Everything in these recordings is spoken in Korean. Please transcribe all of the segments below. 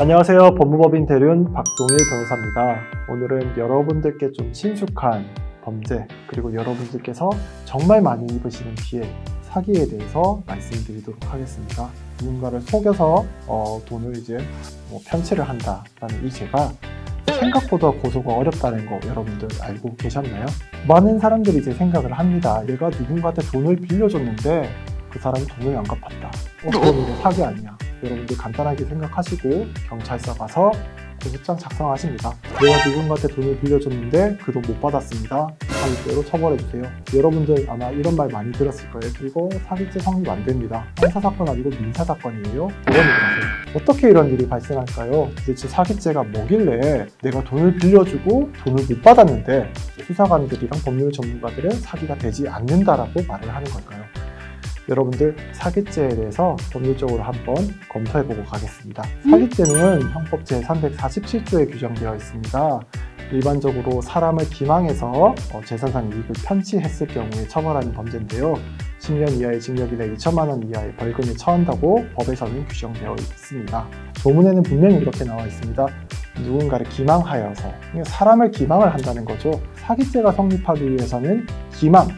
안녕하세요. 법무법인 대륜 박동일 변호사입니다. 오늘은 여러분들께 좀 친숙한 범죄, 그리고 여러분들께서 정말 많이 입으시는 피해, 사기에 대해서 말씀드리도록 하겠습니다. 누군가를 속여서 어, 돈을 이제 뭐 편취를 한다라는 이 죄가 생각보다 고소가 어렵다는 거 여러분들 알고 계셨나요? 많은 사람들이 이제 생각을 합니다. 내가 누군가한테 돈을 빌려줬는데 그 사람이 돈을 안 갚았다. 어, 그건 이게 사기 아니야. 여러분들 간단하게 생각하시고 경찰서 가서 고소장 작성하십니다. 내가 누군가한테 돈을 빌려줬는데 그 돈 못 받았습니다. 사기죄로 처벌해주세요. 여러분들 아마 이런 말 많이 들었을 거예요. 그리고 사기죄 성립 안 됩니다. 형사사건 아니고 민사사건이에요. 그거는 그러세요. 어떻게 이런 일이 발생할까요? 도대체 사기죄가 뭐길래 내가 돈을 빌려주고 돈을 못 받았는데 수사관들이랑 법률 전문가들은 사기가 되지 않는다라고 말을 하는 걸까요? 여러분들 사기죄에 대해서 법률적으로 한번 검토해보고 가겠습니다. 사기죄는 형법 제347조에 규정되어 있습니다. 일반적으로 사람을 기망해서 어, 재산상 이익을 편취했을 경우에 처벌하는 범죄인데요. 10년 이하의 징역이나 2천만 원 이하의 벌금에 처한다고 법에서는 규정되어 있습니다. 조문에는 분명히 이렇게 나와 있습니다. 누군가를 기망하여서 그러니까 사람을 기망을 한다는 거죠. 사기죄가 성립하기 위해서는 기망,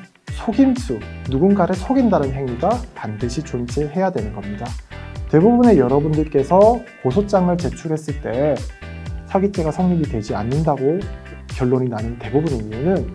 속임수, 누군가를 속인다는 행위가 반드시 존재해야 되는 겁니다. 대부분의 여러분들께서 고소장을 제출했을 때 사기죄가 성립이 되지 않는다고 결론이 나는 대부분의 이유는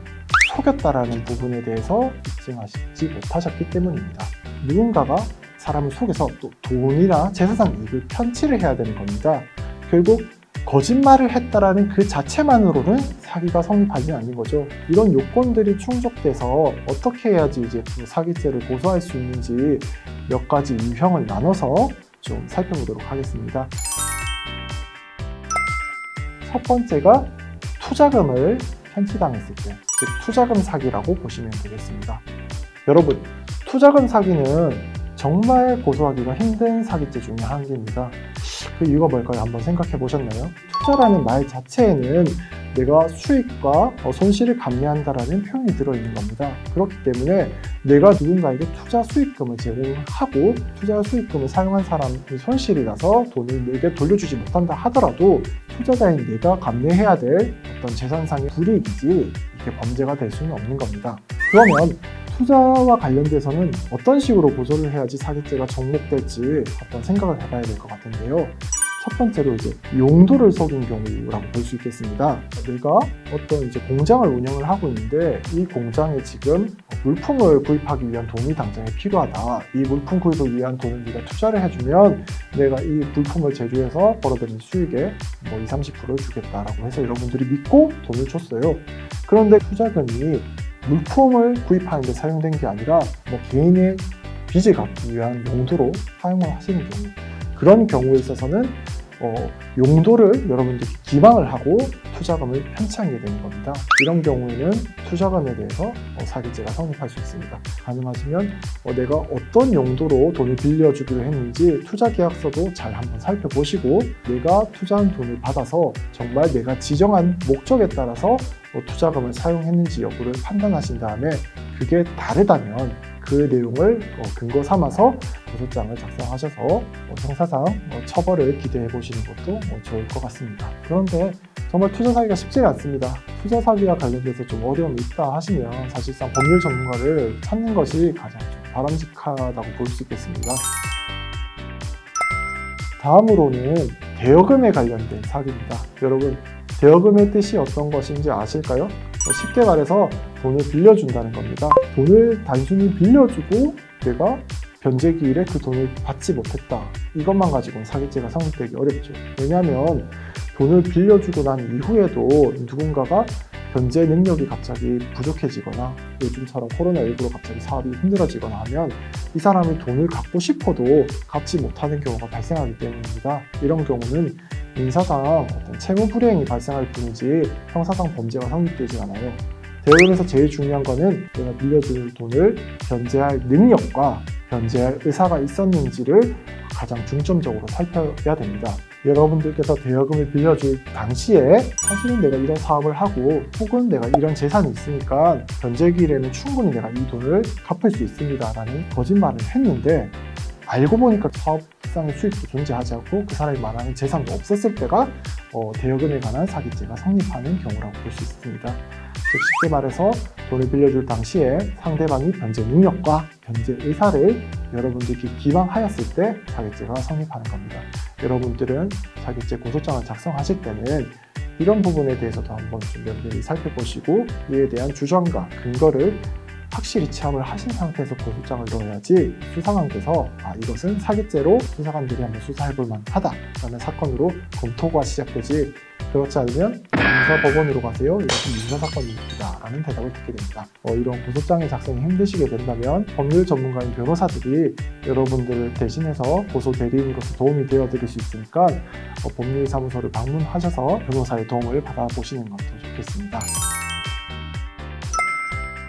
속였다라는 부분에 대해서 입증하시지 못하셨기 때문입니다. 누군가가 사람을 속여서 또 돈이나 재산상 이익을 편취를 해야 되는 겁니다. 결국 거짓말을 했다라는 그 자체만으로는 사기가 성립하지 않는 거죠. 이런 요건들이 충족돼서 어떻게 해야지 이제 그 사기죄를 고소할 수 있는지 몇 가지 유형을 나눠서 좀 살펴보도록 하겠습니다. 첫 번째가 투자금을 편취당했을 때, 즉 투자금 사기라고 보시면 되겠습니다. 여러분, 투자금 사기는 정말 고소하기가 힘든 사기죄 중에 한 개입니다. 그 이유가 뭘까요? 한번 생각해 보셨나요? 투자라는 말 자체에는 내가 수익과 어, 손실을 감내한다라는 표현이 들어있는 겁니다. 그렇기 때문에 내가 누군가에게 투자 수익금을 제공하고 투자 수익금을 사용한 사람이 손실이 나서 돈을 내게 돌려주지 못한다 하더라도 투자자인 내가 감내해야 될 어떤 재산상의 불이익이지 이게 범죄가 될 수는 없는 겁니다. 그러면 투자와 관련돼서는 어떤 식으로 고소를 해야지 사기죄가 적목될지 한번 생각을 해봐야 될 것 같은데요. 첫 번째로 이제 용도를 속인 경우라고 볼 수 있겠습니다. 내가 어떤 이제 공장을 운영을 하고 있는데 이 공장에 지금 물품을 구입하기 위한 돈이 당장에 필요하다. 이 물품 구입을 위한 돈을 네가 투자를 해주면 내가 이 물품을 제조해서 벌어들인 수익의 뭐 20, 30%를 주겠다라고 해서 여러분들이 믿고 돈을 줬어요. 그런데 투자금이 물품을 구입하는 데 사용된 게 아니라 뭐 개인의 빚을 갚기 위한 용도로 사용을 하시는 경우. 그런 경우에 있어서는 어, 용도를 여러분들이 기망을 하고 투자금을 편취하게 되는 겁니다. 이런 경우에는 투자금에 대해서 어, 사기죄가 성립할 수 있습니다. 가능하시면 어, 내가 어떤 용도로 돈을 빌려주기로 했는지 투자 계약서도 잘 한번 살펴보시고 내가 투자한 돈을 받아서 정말 내가 지정한 목적에 따라서 어, 투자금을 사용했는지 여부를 판단하신 다음에 그게 다르다면 그 내용을 어, 근거 삼아서 고소장을 작성하셔서 어, 형사상 어, 처벌을 기대해 보시는 것도 어, 좋을 것 같습니다. 그런데 정말 투자 사기가 쉽지가 않습니다. 투자 사기와 관련돼서 좀 어려움이 있다 하시면 사실상 법률 전문가를 찾는 것이 가장 좀 바람직하다고 볼 수 있겠습니다. 다음으로는 대여금에 관련된 사기입니다. 여러분, 대여금의 뜻이 어떤 것인지 아실까요? 쉽게 말해서 돈을 빌려준다는 겁니다. 돈을 단순히 빌려주고 내가 변제기일에 그 돈을 받지 못했다. 이것만 가지고는 사기죄가 성립되기 어렵죠. 왜냐하면 돈을 빌려주고 난 이후에도 누군가가 변제 능력이 갑자기 부족해지거나 요즘처럼 코로나19로 갑자기 사업이 힘들어지거나 하면 이 사람이 돈을 갚고 싶어도 갚지 못하는 경우가 발생하기 때문입니다. 이런 경우는 민사상 어떤 채무 불이행이 발생할 뿐이지 형사상 범죄가 성립되지 않아요. 대우에서 제일 중요한 거는 내가 빌려줄 돈을 변제할 능력과 변제할 의사가 있었는지를 가장 중점적으로 살펴야 됩니다. 여러분들께서 대여금을 빌려줄 당시에 사실은 내가 이런 사업을 하고 혹은 내가 이런 재산이 있으니까 변제기일에는 충분히 내가 이 돈을 갚을 수 있습니다 라는 거짓말을 했는데 알고 보니까 사업 일상의 수입도 존재하지 않고 그 사람이 말하는 재산도 없었을 때가 어, 대여금에 관한 사기죄가 성립하는 경우라고 볼 수 있습니다. 즉 쉽게 말해서 돈을 빌려줄 당시에 상대방이 변제 능력과 변제 의사를 여러분들께 기망하였을 때 사기죄가 성립하는 겁니다. 여러분들은 사기죄 고소장을 작성하실 때는 이런 부분에 대해서도 한번 좀 면밀히 살펴보시고 이에 대한 주장과 근거를 확실히 취합을 하신 상태에서 고소장을 넣어야지 수사관께서 아 이것은 사기죄로 수사관들이 한번 수사해볼 만하다 라는 사건으로 검토가 시작되지 그렇지 않으면 민사법원으로 가세요 이것은 민사사건입니다 라는 대답을 듣게 됩니다. 어, 이런 고소장의 작성이 힘드시게 된다면 법률 전문가인 변호사들이 여러분들을 대신해서 고소 대리인으로서 도움이 되어 드릴 수 있으니까 어, 법률사무소를 방문하셔서 변호사의 도움을 받아보시는 것도 좋겠습니다.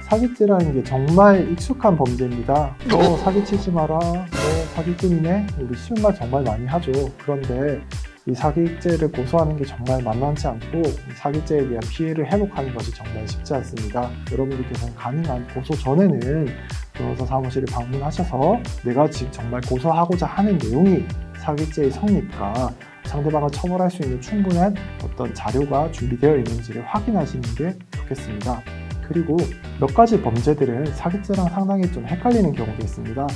사기죄라는 게 정말 익숙한 범죄입니다. 너 사기치지 마라. 너 사기꾼이네. 우리 쉬운 말 정말 많이 하죠. 그런데 이 사기죄를 고소하는 게 정말 만만치 않고 이 사기죄에 대한 피해를 회복하는 것이 정말 쉽지 않습니다. 여러분들께서는 가능한 고소 전에는 변호사 사무실을 방문하셔서 내가 지금 정말 고소하고자 하는 내용이 사기죄의 성립과 상대방을 처벌할 수 있는 충분한 어떤 자료가 준비되어 있는지를 확인하시는 게 좋겠습니다. 그리고 몇 가지 범죄들은 사기죄랑 상당히 좀 헷갈리는 경우도 있습니다.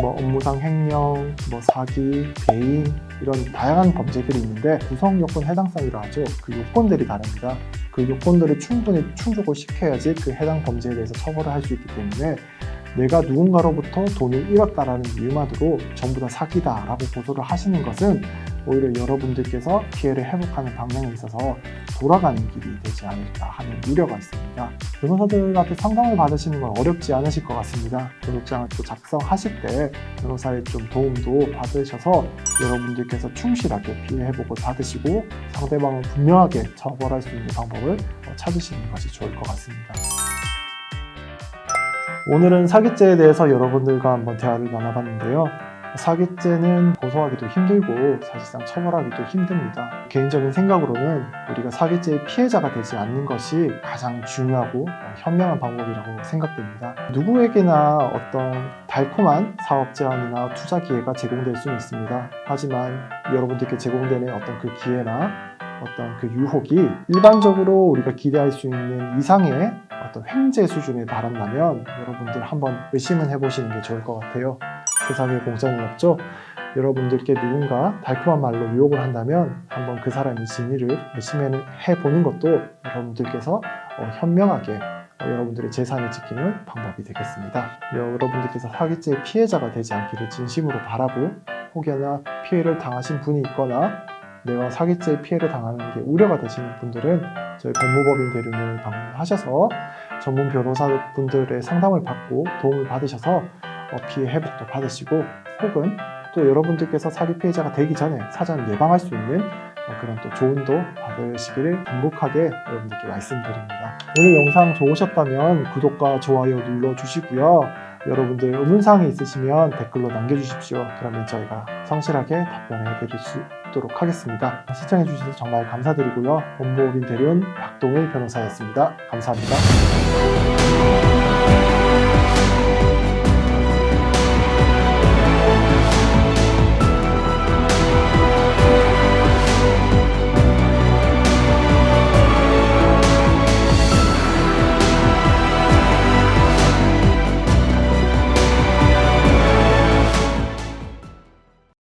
뭐 업무상 횡령, 뭐 사기, 배임 이런 다양한 범죄들이 있는데 구성 요건 해당성이라 하죠. 그 요건들이 다릅니다. 그 요건들을 충분히 충족을 시켜야지 그 해당 범죄에 대해서 처벌을 할 수 있기 때문에 내가 누군가로부터 돈을 잃었다라는 이유만으로 전부 다 사기다라고 고소를 하시는 것은 오히려 여러분들께서 피해를 회복하는 방향에 있어서 돌아가는 길이 되지 않을까 하는 우려가 있습니다. 변호사들한테 상담을 받으시는 건 어렵지 않으실 것 같습니다. 고소장을 또 작성하실 때 변호사의 좀 도움도 받으셔서 여러분들께서 충실하게 피해 회복을 받으시고 상대방을 분명하게 처벌할 수 있는 방법을 어, 찾으시는 것이 좋을 것 같습니다. 오늘은 사기죄에 대해서 여러분들과 한번 대화를 나눠봤는데요. 사기죄는 고소하기도 힘들고 사실상 처벌하기도 힘듭니다. 개인적인 생각으로는 우리가 사기죄의 피해자가 되지 않는 것이 가장 중요하고 현명한 방법이라고 생각됩니다. 누구에게나 어떤 달콤한 사업 제안이나 투자 기회가 제공될 수는 있습니다. 하지만 여러분들께 제공되는 어떤 그 기회나 어떤 그 유혹이 일반적으로 우리가 기대할 수 있는 이상의 어떤 횡재 수준에 달한다면 여러분들 한번 의심은 해보시는 게 좋을 것 같아요. 세상에 공짜는 없죠. 여러분들께 누군가 달콤한 말로 유혹을 한다면 한번 그 사람의 진위를 의심해 보는 것도 여러분들께서 어, 현명하게 어, 여러분들의 재산을 지키는 방법이 되겠습니다. 여러분들께서 사기죄의 피해자가 되지 않기를 진심으로 바라고 혹여나 피해를 당하신 분이 있거나 내가 사기죄의 피해를 당하는 게 우려가 되시는 분들은 저희 법무법인 대륜을 방문하셔서 전문 변호사분들의 상담을 받고 도움을 받으셔서 어, 피해 회복도 받으시고 혹은 또 여러분들께서 사기 피해자가 되기 전에 사전 예방할 수 있는 어, 그런 또 조언도 받으시기를 간곡하게 여러분들께 말씀드립니다. 오늘 영상 좋으셨다면 구독과 좋아요 눌러주시고요. 여러분들 의문사항이 있으시면 댓글로 남겨주십시오. 그러면 저희가 성실하게 답변해 드릴 수 있도록 하겠습니다. 시청해 주셔서 정말 감사드리고요. 법무법인 대륜 박동일 변호사였습니다. 감사합니다.